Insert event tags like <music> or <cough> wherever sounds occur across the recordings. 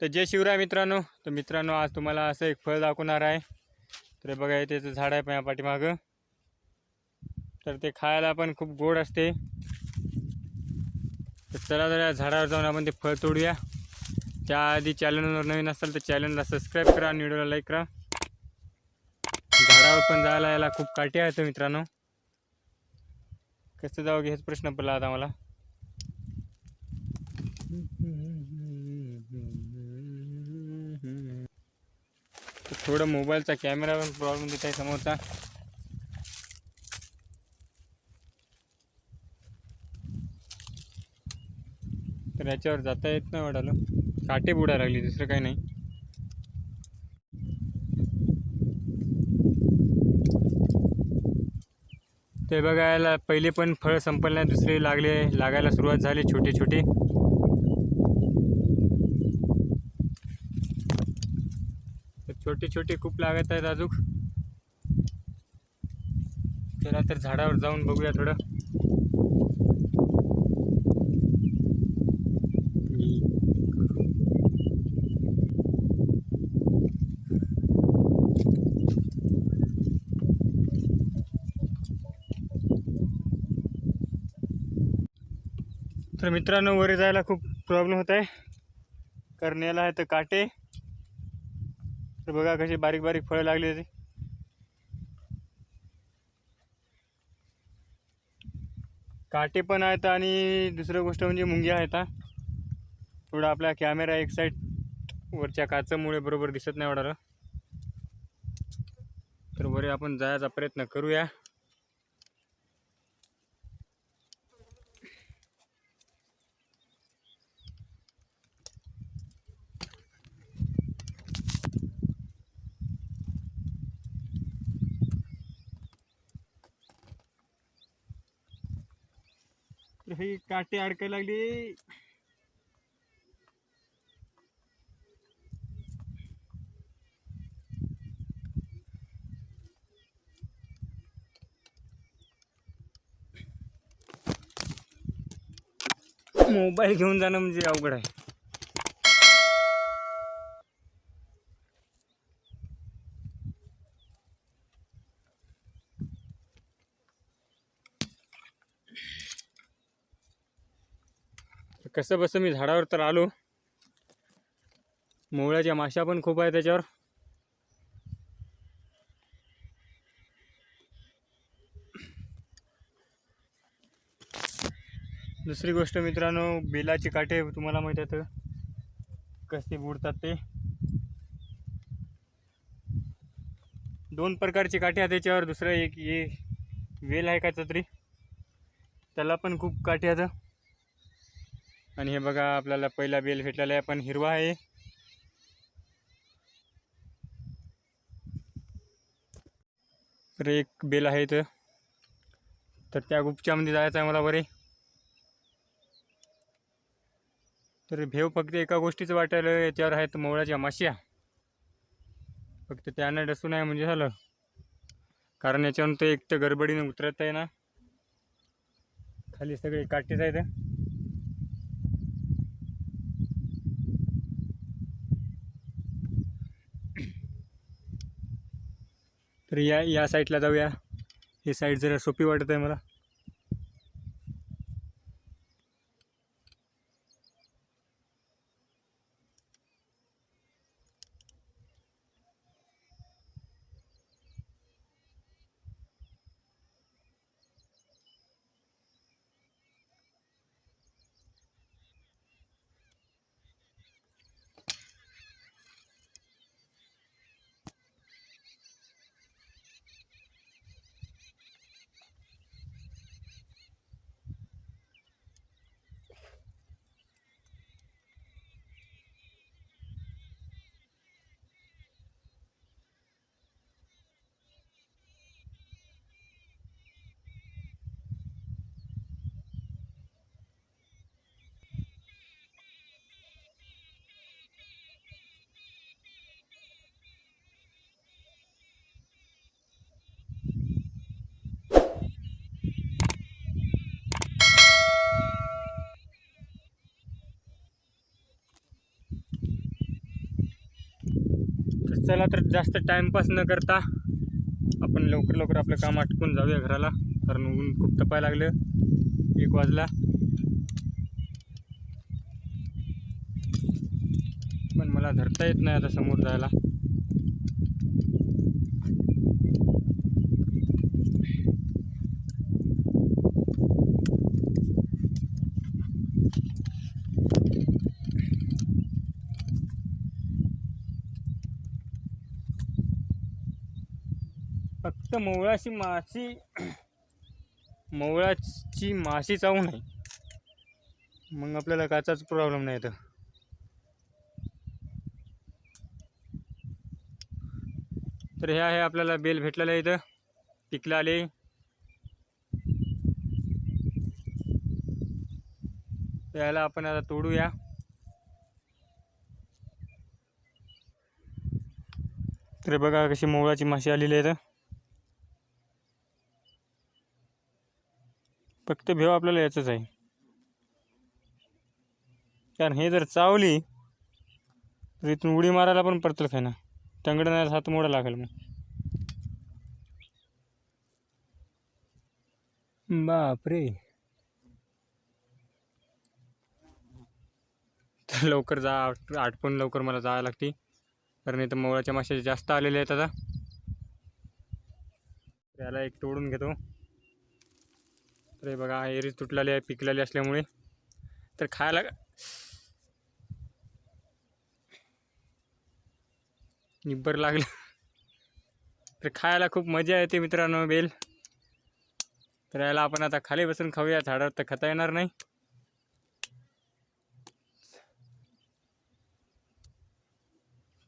तर जय शिवराय मित्रांनो. तर मित्रांनो आज तुम्हाला असं एक फळ दाखवणार आहे. तर हे बघा इथे झाड आहे माझ्या पाठीमागं. तर ते खायला पण खूप गोड असते. तर चला जरा झाडावर जाऊन आपण ते फळ तोडूया. त्याआधी चॅनलवर नवीन असाल तर चॅनलला सबस्क्राईब करा आणि व्हिडिओला लाईक करा. झाडावर पण जायला याला खूप काठी आहेत मित्रांनो. कसं जाऊ हेच प्रश्न पडला आता मला. थोडं मोबाईलचा कॅमेरा पण प्रॉब्लेम देत आहे समोरचा. तर याच्यावर जाता येत नाही वाटालं काटे बुडा लागली दुसरं काही नाही. ते बघायला पहिले पण फळ संपलं नाही दुसरे लागले लागायला सुरुवात झाली छोटे छोटे तर छोटे छोटे खूप लागत आहेत अजून. चला तर झाडावर जाऊन बघूया थोडं. तर मित्रांनो वर जायला खूप प्रॉब्लेम होत आहे. कारण याला आहे तर काटे. तर बघा कशी बारीक बारीक फळं लागली होती. काटे पण आहेत आणि दुसरं गोष्ट म्हणजे मुंग्या आहेत हा. थोडा आपला कॅमेरा एक साईड वरच्या काचामुळे बरोबर दिसत नाही वाटायला तर बरे आपण जायचा प्रयत्न करूया. ही काटे अडकायला लागली. मोबाईल घेऊन जाणं म्हणजे अवघड आहे. कसं बसं मी झाडावर तर आलो. मोवळ्याच्या माशा पण खूप आहे त्याच्यावर. दुसरी गोष्ट मित्रांनो बेलाचे काठे तुम्हाला माहीत आहेत. कसे बुडतात ते. दोन प्रकारचे काठे आहेत त्याच्यावर. दुसरं एक ये वेल आहे का तरी त्याला पण खूप काठे आहेत. आणि हे बघा आपल्याला पहिला बेल भेटलेला आहे. पण हिरवा आहे. तर एक बेल आहे इथं. तर त्या गुपच्यामध्ये जायचं आहे मला बरे तर भेव फक्त एका गोष्टीचं वाटायला याच्यावर आहेत मोवळ्याच्या माश्या. फक्त त्यानं डसू नाही म्हणजे झालं. कारण याच्यावर तर एक तर गडबडीने उतरत आहे ना. खाली सगळे काटेच आहेत. तर या या साईडला जाऊया. ही साईड जरा सोपी वाटत आहे मला. चला तर जास्त टाइमपास न करता आपण लवकर लवकर आपलं काम आटपून जाऊया घराला. कारण ऊन खूप तपायला लागलं. एक वाजला. पण मला धरता येत नाही आता समोर जायला. फक्त मवळाची माशी <clears throat> मवळाची माशी चावू नाही मग आपल्याला काचाच प्रॉब्लेम नाही तर. तर हे आहे आपल्याला बेल भेटलेलं आहे इथं. पिकला आले. याला आपण आता तोडूया. तर बघा कशी मोळाची माशी आलेली आहे इथं. फक्त भेव आपल्याला याचंच आहे. कारण हे जर चावली तर इथून उडी मारायला पण परतल खाय ना. टंगड नाही हात मोडा लागेल मग. बापरे. तर लवकर जा आठ- आटपून लवकर मला जावं लागते. कारण इथं मोळाच्या माश्या जास्त आलेल्या आहेत आता. याला एक तोडून घेतो. तर हे बघा एरी तुटलेली आहे पिकलेली असल्यामुळे. तर खायला निब्बर लागलं. तर खायला खूप मजा येते मित्रांनो बेल. तर याला आपण आता खाली बसून खाऊया झाडावर तर खाता येणार नाही.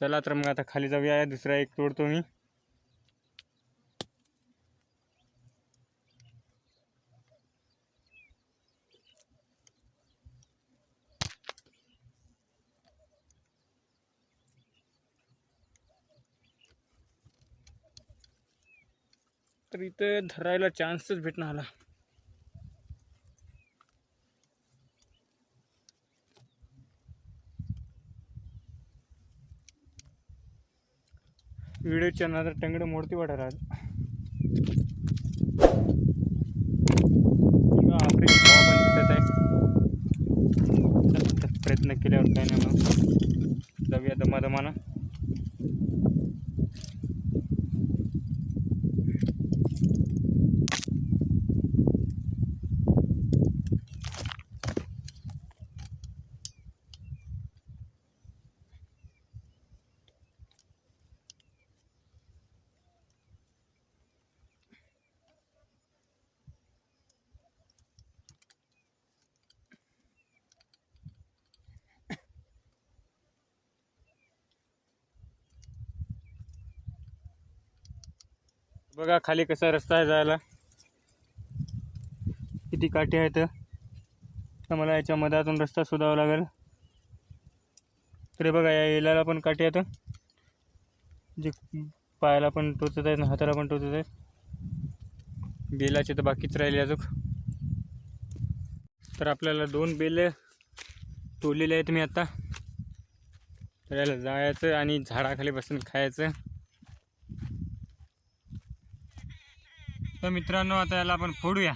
चला तर मग आता खाली जाऊया दुसरा एक तोडतो मी. तर इथं धरायला चान्सच भेटणार आला. व्हिडिओच्या नंतर टंगडे मोडती वाटायला आज प्रयत्न केल्यावर काही नाही मग जाऊया दमादमानं. बघा खाली कसा रस्ता आहे जायला. किती काठी आहेत. तर मला याच्या मधातून रस्ता शोधावा लागेल. तरी बघा या येलाला पण काठी आहेत. जे पायाला पण टोचत आहेत हाताला पण टोचत आहेत. बेलाचे तर बाकीच राहिले अजून. तर आपल्याला दोन बेल तोडलेले आहेत मी आता. तर याला जायचं आणि झाडाखाली बसून खायचं. तर मित्रांनो आता याला आपण फोडूया.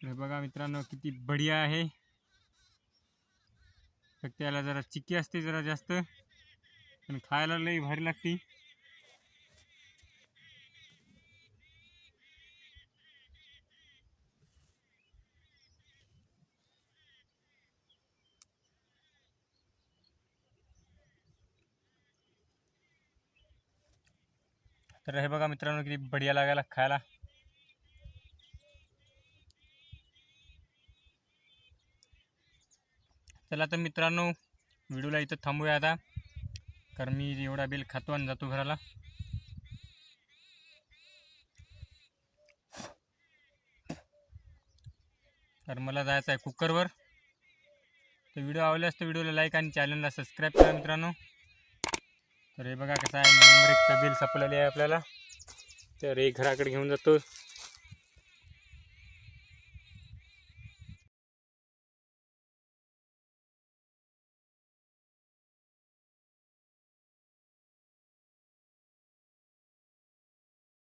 बघा मित्रांनो किती बढिया आहे. फक्त याला जरा चिक्की असते जरा जास्त. पण खायला लई भारी लागते. तर हे बघा मित्रांनो किती बढिया लागायला खायला. चला तर मित्रांनो व्हिडिओला इथं थांबूया आता. कारण मी एवढा बिल खातो आणि जातो घराला. तर मला जायचं आहे कुकरवर. तर व्हिडिओ आवडल्यास तर व्हिडिओला लाईक आणि चॅनलला सबस्क्राईब करा मित्रांनो. तर हे बघा कसं आहे नंबर एकचा बिल सापडलेलं आहे आपल्याला. तर हे घराकडे घेऊन जातो.